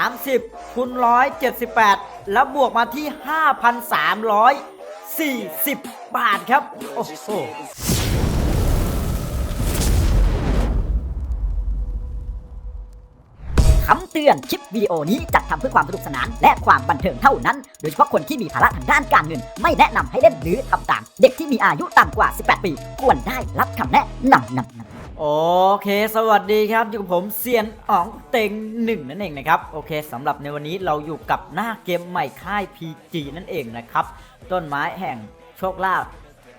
30คูณ178 แล้วบวกมาที่ 5,340 บาทครับ โอ้โหคำเตือนคลิปวิดีโอนี้จัดทำเพื่อความสนุกสนาน และความบันเทิงเท่านั้น โดยเฉพาะคนที่มีภาระทางด้านการเงิน ไม่แนะนำให้เล่นหรือทำตาม เด็กที่มีอายุต่ำกว่า 18 ปี ควรได้รับคำแนะนำนำนำ โอเค สวัสดีครับอยู่กับผมเซียนอ๋องเต็งหนึ่งนั่นเองนะครับ โอเคสำหรับในวันนี้เราอยู่กับหน้าเกมใหม่ค่าย PG นั่นเองนะครับ ต้นไม้แห่งโชคลาภ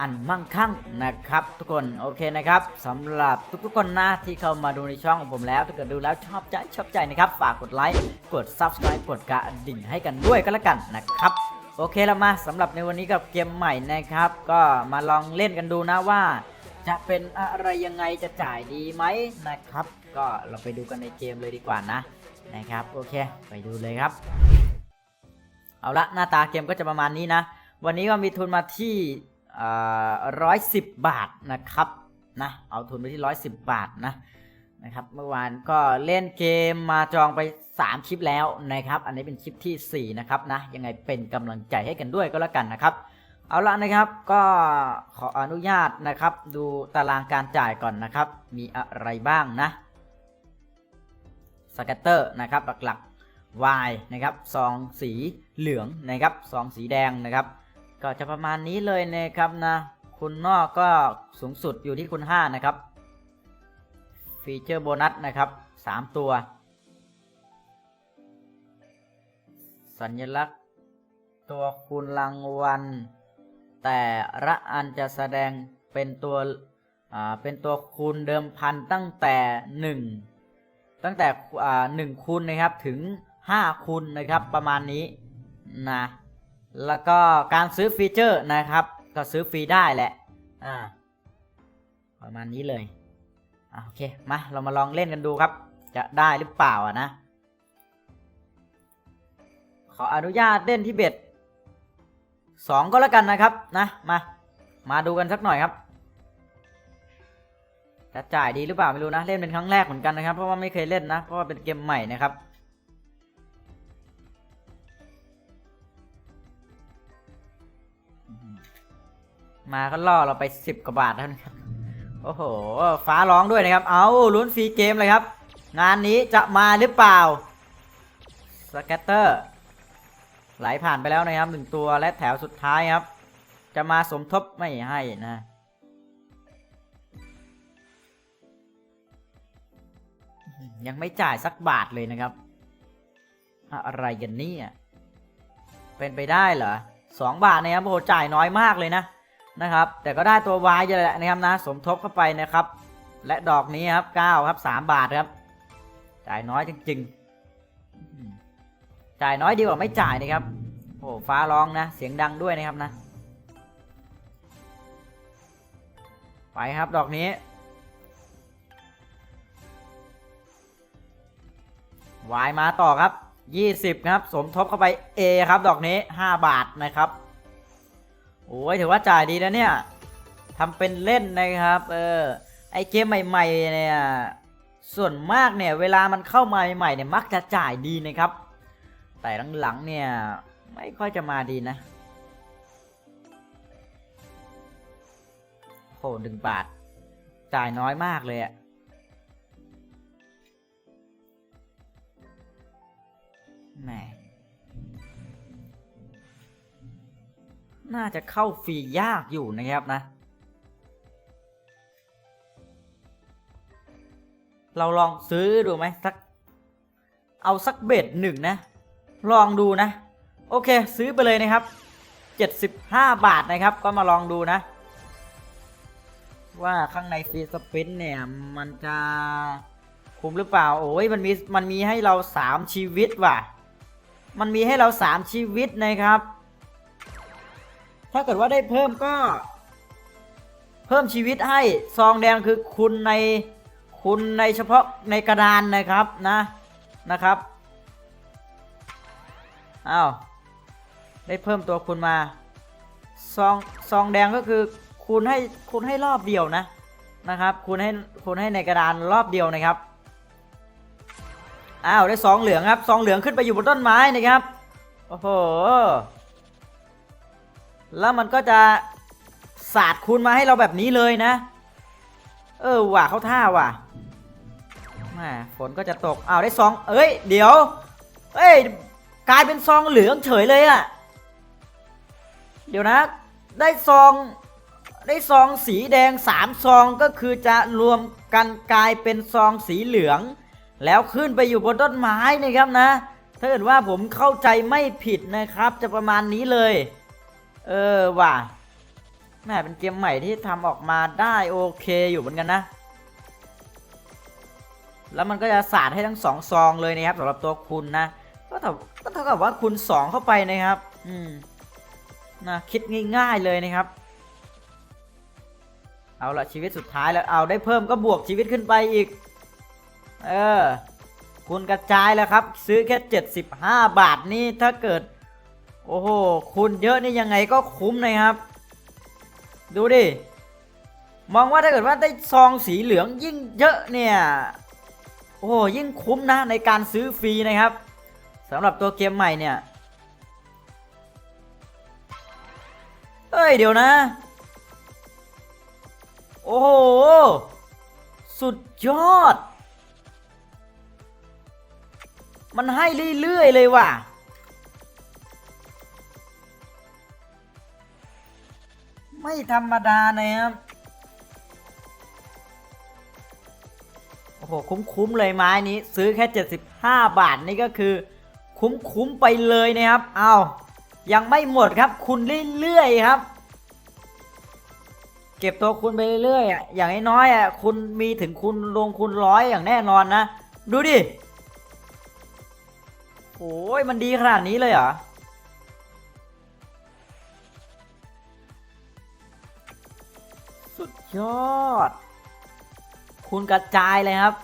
อันมั่งคั่งนะครับ ทุกคนโอเคนะครับสำหรับทุกๆคนนะที่เข้ามาดูในช่องของผมแล้วถ้าเกิดดูแล้วชอบใจชอบใจนะครับ ฝากกดไลค์กด Subscribe กดกระดิ่งให้กันด้วยก็แล้วกันนะครับโอเคแล้วมาสำหรับในวันนี้กับเกมใหม่นะครับ ก็มาลองเล่นกันดูนะว่า จะเป็นอะไรยังไงจะจ่ายดีไหมนะครับ ก็เราไปดูกันในเกมเลยดีกว่านะนะครับโอเคไปดูเลยครับ เอาละหน้าตาเกมก็จะประมาณนี้นะ วันนี้ก็มีทุนมาที่ร้อยสิบบาทนะครับนะเอาทุนไปที่ร้อยสิบบาทนะนะครับเมื่อวานก็เล่นเกมมาจองไป 3 คลิปแล้วนะครับ อันนี้เป็นคลิปที่ 4 นะครับนะยังไงเป็นกำลังใจให้กันด้วยก็แล้วกันนะครับ เอาละนะครับก็ขออนุญาตนะครับ ดูตารางการจ่ายก่อนนะครับ มีอะไรบ้างนะสแกตเตอร์นะครับหลักๆ Y นะครับซองสีเหลืองนะครับซองสีแดงนะครับ ก็จะประมาณนี้เลยนะครับนะคุณนอกก็สูงสุดอยู่ที่คุณ 5 นะครับ ฟีเจอร์โบนัสนะครับ 3 ตัว สัญลักษณ์ตัวคูณรางวัล แต่ละอันจะแสดงเป็นตัวเป็นตัวคูณเดิมพันตั้งแต่ 1 ตั้งแต่หนึ่งคูณนะครับถึง 5 คูณนะครับประมาณนี้นะแล้วก็การซื้อฟีเจอร์นะครับ ก็ซื้อฟรีได้แหละอ่าประมาณนี้เลยอโอเคมาเรามาลองเล่นกันดูครับ จะได้หรือเปล่าอะนะขออนุญาตเล่นที่เบ็ด สองก็แล้วกันนะครับนะมามาดูกันสักหน่อยครับจะจ่ายดีหรือเปล่าไม่รู้นะเล่นเป็นครั้งแรกเหมือนกันนะครับ เพราะว่าไม่เคยเล่นนะ เพราะว่าเป็นเกมใหม่นะครับมาก็ล่อเราไปสิบกว่าบาทแล้วนะครับ โอ้โห ฟ้าร้องด้วยนะครับ เอาลุ้นฟรีเกมเลยครับ งานนี้จะมาหรือเปล่า สแกตเตอร์ ไหลผ่านไปแล้วนะครับหนึ่งตัวและแถวสุดท้ายครับ จะมาสมทบไม่ให้นะยังไม่จ่ายสักบาทเลยนะครับ อะไรกันนี่เป็นไปได้เหรอสองบาทนะครับโอ้โหจ่ายน้อยมากเลยนะนะครับ แต่ก็ได้ตัววายเยอะแหละนะครับนะ สมทบเข้าไปนะครับ และดอกนี้ครับเก้าครับสามบาทครับ จ่ายน้อยจริงๆ จ่ายน้อยดีกว่าไม่จ่ายนะครับ โอ้ฟ้าร้องนะ เสียงดังด้วยนะครับนะ ไปครับดอกนี้ วายมาต่อครับ 20 ครับ สมทบเข้าไป A ครับ ดอกนี้ 5 บาทนะครับ โอ้ยถือว่าจ่ายดีแล้วเนี่ยทำเป็นเล่นนะครับ เออ ไอเกมใหม่ ๆ เนี่ย ส่วนมากเนี่ย เวลามันเข้ามาใหม่ๆเนี่ย มักจะจ่ายดีนะครับ แต่หลังๆเนี่ย ไม่ค่อยจะมาดีนะโหหนึ่งบาท จ่ายน้อยมากเลยอะแหมน่าจะเข้าฟรียากอยู่นะครับนะ เราลองซื้อดูไหมสัก เอาสักเบ็ดหนึ่งนะ ลองดูนะ โอเค ซื้อไปเลยนะครับ 75 บาทนะครับ ก็มาลองดูนะ ว่าข้างในฟรีสปินเนี่ย มันจะคุ้มหรือเปล่า โอ้ยมันมีมันมีให้เรา3ชีวิตว่ะ มันมีให้เรา3ชีวิตนะครับ ถ้าเกิดว่าได้เพิ่มก็ เพิ่มชีวิตให้ซองแดงคือคุณในคุณในเฉพาะในกระดานนะครับนะนะครับ อ้าว ได้เพิ่มตัวคุณมา ซองซองแดงก็คือคูณให้คูณให้รอบเดียวนะนะครับคูณให้คูณให้ในกระดานรอบเดียวนะครับอ้าวได้ซองเหลืองครับซองเหลืองขึ้นไปอยู่บนต้นไม้นะครับโอ้โหแล้วมันก็จะสาดคูณมาให้เราแบบนี้เลยนะ เออว่ะเขาท่าว่ะแหมฝนก็จะตกอ้าวได้ซองเอ้ย เดี๋ยว เอ้ย กลายเป็นซองเหลืองเฉยเลยอะเดี๋ยวนะ ได้ซองได้ซองสีแดงสามซองก็คือจะรวมกันกลายเป็นซองสีเหลือง แล้วขึ้นไปอยู่บนต้นไม้นะครับนะ ถ้าเกิดว่าผมเข้าใจไม่ผิดนะครับ จะประมาณนี้เลย เออว่ะแม่เป็นเกมใหม่ที่ทำออกมาได้โอเคอยู่เหมือนกันนะ แล้วมันก็จะสาดให้ทั้งสองซองเลยนะครับสำหรับตัวคุณนะ ก็เท่าก็เท่ากับว่าคุณสองเข้าไปนะครับ อืมนะคิดง่ายๆเลยนะครับ เอาละชีวิตสุดท้ายแล้วเอาได้เพิ่มก็บวกชีวิตขึ้นไปอีก เออคุณกระจายแล้วครับ ซื้อแค่ 75 บาทนี่ถ้าเกิด โอ้โหคุณเยอะนี่ยังไงก็คุ้มนะครับ ดูดิมองว่าถ้าเกิดว่าได้ซองสีเหลืองยิ่งเยอะเนี่ย โอ้ยิ่งคุ้มนะในการซื้อฟรีนะครับ สำหรับตัวเกมใหม่เนี่ยเอ้ย เดี๋ยวนะ โอ้โห สุดยอด มันให้เรื่อย ๆ เลยว่ะ ไม่ธรรมดานะครับโอ้โห คุ้ม ๆ เลยไม้นี้ ซื้อแค่ 75 บาทนี่ก็คือ คุ้มๆไปเลยนะครับเอายังไม่หมดครับ คุณเรื่อยๆครับ เก็บตัวคุณไปเรื่อยๆอะอย่างน้อยๆอะคุณมีถึงคุณลงคุณร้อยอย่างแน่นอนนะ ดูดิโอ้ยมันดีขนาดนี้เลยเหรอสุดยอด คุณกระจายเลยครับ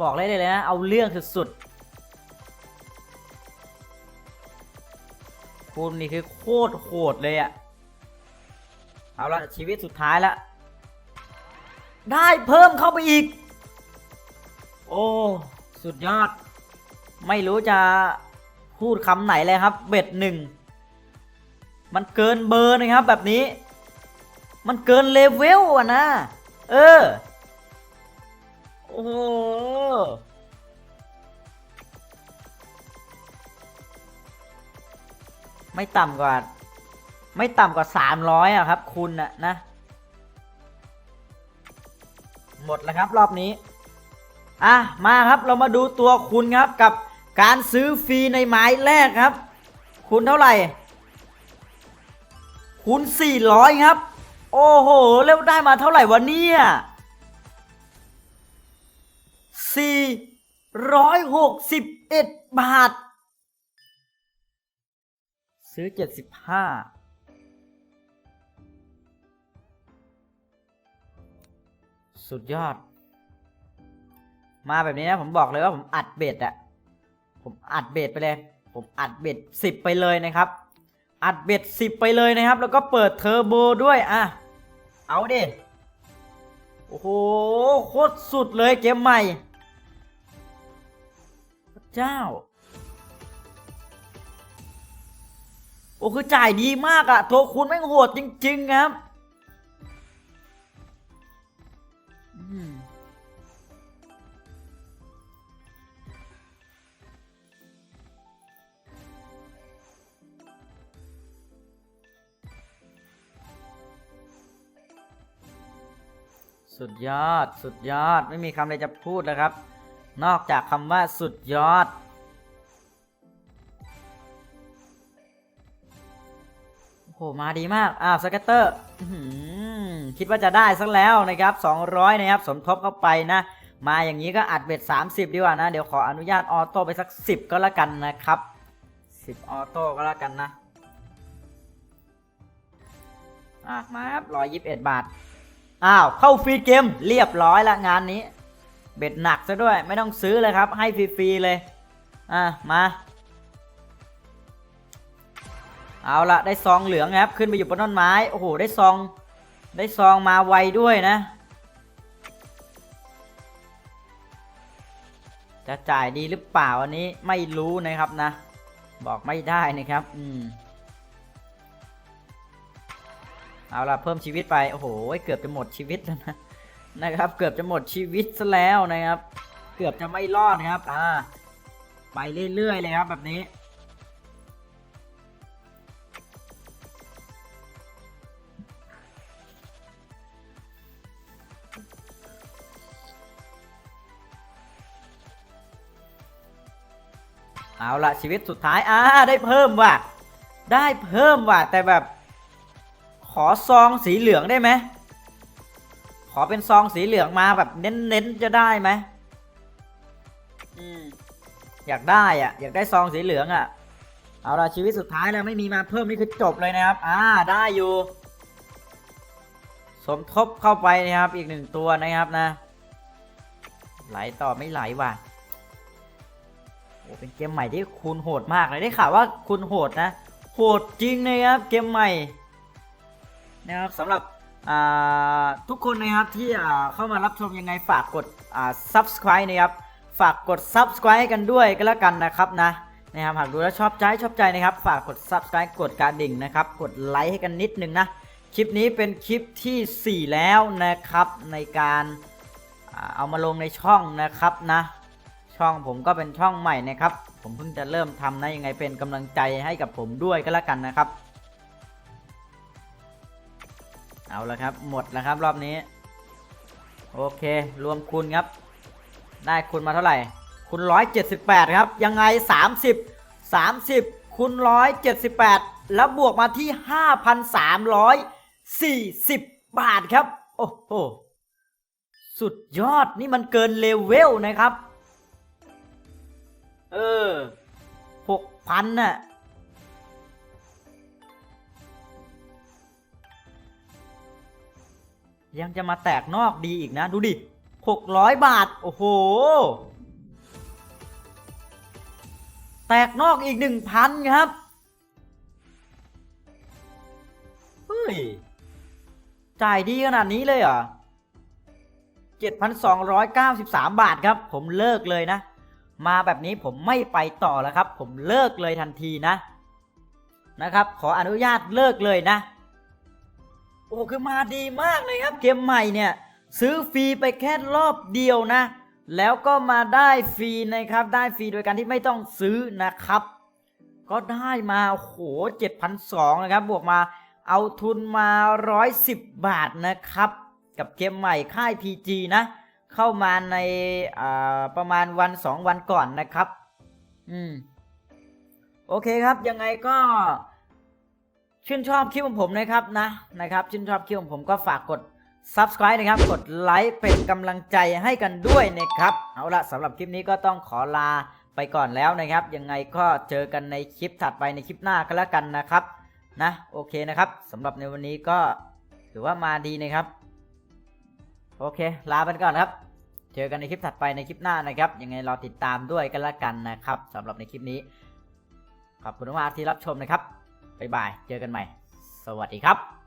บอกเลยเลยนะ เอาเรื่องสุดๆคุณนี่คือโคตรโหดเลยอะเอาละชีวิตสุดท้ายละ ได้เพิ่มเข้าไปอีก โอ้สุดยอด ไม่รู้จะพูดคำไหนเลยครับ เบ็ดหนึ่ง มันเกินเบอร์นะครับแบบนี้ มันเกินเลเวลอะนะ เออโอ้โหไม่ต่ำกว่า ไม่ต่ำกว่าสามร้อยอะครับ คุณอะนะ หมดแล้วครับรอบนี้ อะ มาครับเรามาดูตัวคุณครับกับการซื้อฟรีในไม้แรกครับ คุณเท่าไหร่คูณ400 ครับ โอ้โห แล้วได้มาเท่าไหร่วะเนี่ย 461 บาท ซื้อ 75สุดยอด มาแบบนี้นะผมบอกเลยว่าผมอัดเบ็ดอะผมอัดเบ็ดไปเลย ผมอัดเบ็ด10ไปเลยนะครับ อัดเบ็ดสิบไปเลยนะครับ แล้วก็เปิดเทอร์โบด้วยอะเอาดิโอ้โหโคตรสุดเลยเกมใหม่ เจ้า โอ้คือจ่ายดีมากอะตัวคุณแม่งโหดจริง ๆ ครับสุดยอด สุดยอด ไม่มีคำใดจะพูดแล้วครับ นอกจากคำว่าสุดยอดโอ้โห มาดีมาก อ้าวสเก็ตเตอร์คิดว่าจะได้สักแล้วนะครับ 200 นะครับ สมทบเข้าไปนะ มาอย่างนี้ก็อัดเบ็ด 30 ดีกว่านะ เดี๋ยวขออนุญาตออโต้ไปสัก 10 ก็แล้วกันนะครับ 10 ออโต้ก็แล้วกันนะ อะ มาครับ121 บาท อ้าว เข้าฟรีเกม เรียบร้อยละงานนี้ เบ็ดหนักซะด้วย ไม่ต้องซื้อเลยครับ ให้ฟรีๆเลย อะ มา เอาละได้ซองเหลืองครับ ขึ้นไปอยู่บนต้นไม้ โอ้โห ได้ซอง ได้ซองมาไวด้วยนะ จะจ่ายดีหรือเปล่าอันนี้ไม่รู้นะครับนะ บอกไม่ได้นะครับ อืม เอาล่ะเพิ่มชีวิตไป โอ้โห เกือบจะหมดชีวิตแล้วนะ นะครับ เกือบจะหมดชีวิตซะแล้วนะครับ เกือบจะไม่รอดนะครับ อ่า ไปเรื่อยๆเลยครับแบบนี้ เอาละชีวิตสุดท้ายอ่าได้เพิ่มว่ะ ได้เพิ่มว่ะ แต่แบบ ขอซองสีเหลืองได้ไหม ขอเป็นซองสีเหลืองมาแบบเน้นๆจะได้ไหมอืมอยากได้อะ อยากได้ซองสีเหลืองอะ เอาละชีวิตสุดท้ายแล้วไม่มีมาเพิ่มนี่คือจบเลยนะครับ อ่าได้อยู่ สมทบเข้าไปนะครับ อีกหนึ่งตัวนะครับนะ ไหลต่อไม่ไหลว่ะโอ้เป็นเกมใหม่ที่คุณโหดมากเลยได้ข่าวว่าคุณโหดนะ โหดจริงนะครับเกมใหม่นะครับสำหรับอ่า ทุกคนนะครับที่เข้ามารับชมยังไงฝากกด subscribe นะครับ ฝากกด subscribe กันด้วยก็แล้วกันนะครับนะนะครับหากดูแล้วชอบใจชอบใจนะครับ ฝากกด subscribe กดกระดิ่งนะครับ กดไลค์ให้กันนิดนึงนะ คลิปนี้เป็นคลิปทีสี่4 แล้วนะครับในการเอามาลงในช่องนะครับนะ ช่องผมก็เป็นช่องใหม่นะครับ ผมเพิ่งจะเริ่มทำนะยังไงเป็นกำลังใจให้กับผมด้วยก็แล้วกันนะครับ เอาละครับ หมดแล้วครับรอบนี้ โอเค รวมคูณครับ ได้คูณมาเท่าไหร่คูณ178 ครับ ยังไง 30 30คูณ178 แล้วบวกมาที่ 5,340 บาทครับ โอ้โห สุดยอดนี่มันเกินเลเวลนะครับ เออหกพันน่ะ ยังจะมาแตกนอกดีอีกนะ ดูดิหกร้อยบาท โอ้โห แตกนอกอีกหนึ่งพันครับ เฮ้ย จ่ายดีขนาดนี้เลยเหรอ 7,293 บาทครับ ผมเลิกเลยนะ มาแบบนี้ผมไม่ไปต่อแล้วครับ ผมเลิกเลยทันทีนะ นะครับ ขออนุญาตเลิกเลยนะ โอ้คือมาดีมากเลยครับ เกมใหม่เนี่ยซื้อฟรีไปแค่รอบเดียวนะ แล้วก็มาได้ฟรีนะครับ ได้ฟรีโดยการที่ไม่ต้องซื้อนะครับ ก็ได้มาโอ้โห7,200นะครับ บวกมาเอาทุนมา 110 บาทนะครับ กับเกมใหม่ค่าย PG นะ เข้ามาในาประมาณวัน 2 วันก่อนนะครับ อืม โอเคครับ ยังไงก็ ชื่นชอบคลิปของผมนะครับนะนะครับชื่นชอบคลิปของผมก็ฝากกด subscribe นะครับ กดไลค์เป็นกำลังใจให้กันด้วยนะครับ เอาละสำหรับคลิปนี้ก็ต้องขอลาไปก่อนแล้วนะครับ ยังไงก็เจอกันในคลิปถัดไปในคลิปหน้าก็แล้วกันนะครับนะโอเคนะครับสำหรับในวันนี้ก็ถือว่ามาดีนะครับ โอเค ลาไปก่อนครับ เจอกันในคลิปถัดไปในคลิปหน้านะครับ ยังไงรอติดตามด้วยกันละกันนะครับสำหรับในคลิปนี้ ขอบคุณมากที่รับชมนะครับ บ๊ายบาย เจอกันใหม่ สวัสดีครับ